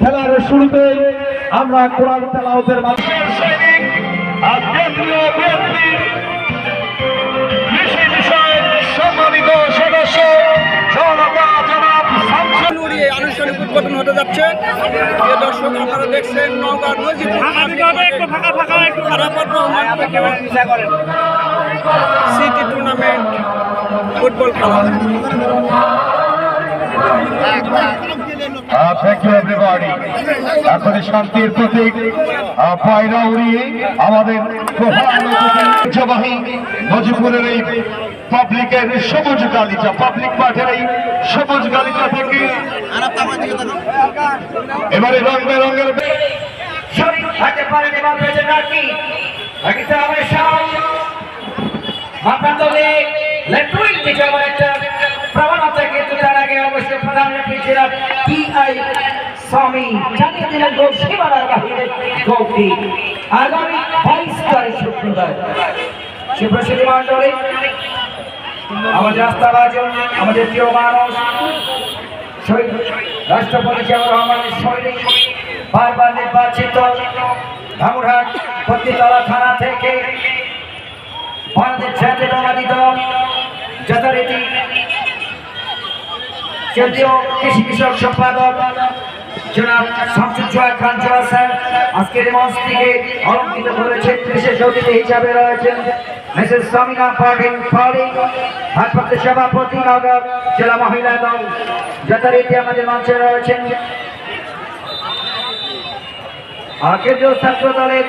খেলার শুরুতে আমরা কোরআন তেলাওতের মাধ্যমে সম্মানিত সদস্য জনতা জনাব আনুষ্ঠানিক উদ্বোধন হতে যাচ্ছে। যে দর্শক আপনারা দেখছেন নওগাঁ থেকে সিটি টুর্নামেন্ট ফুটবল খেলা। থ্যাংক ইউ এভরিবডি এখন শান্তির প্রতীক পায়রা উড়িয়ে আমাদের ঐতিহ্যবাহী মজিপুরের এই পাবলিকের সবুজ গালিচা, পাবলিক মাঠের এই সবুজ গালিচা থেকে এবারে রং বেরঙের প্রবণতা কিন্তু তার আগে অবশ্যই প্রধান রেফারি ছিলেন। টি আই স্বামী জানিয়ে দিলেন গোল সীমানার বাহিরে গোলটি আগামী বাইশ তারিখ শুক্রবার। শিবশ্রী মন্ডলী আমাদের রাস্তাবাজন আমাদের প্রিয় মানুষ, শহীদ রাষ্ট্রপতি জিয়াউর রহমানের বারবার নির্বাচিত ধামুরহাট থানা থেকে জাতীয়তাবাদী দল, যথারীতি কেন্দ্রীয় কৃষি কৃষক সম্পাদক খান হিসাবে রয়েছেন ভারপ্রাপ্ত সভাপতি নগর জেলা মহিলা দল। যথারীতি আমাদের মঞ্চে রয়েছেন কেন্দ্রীয় ছাত্র দলের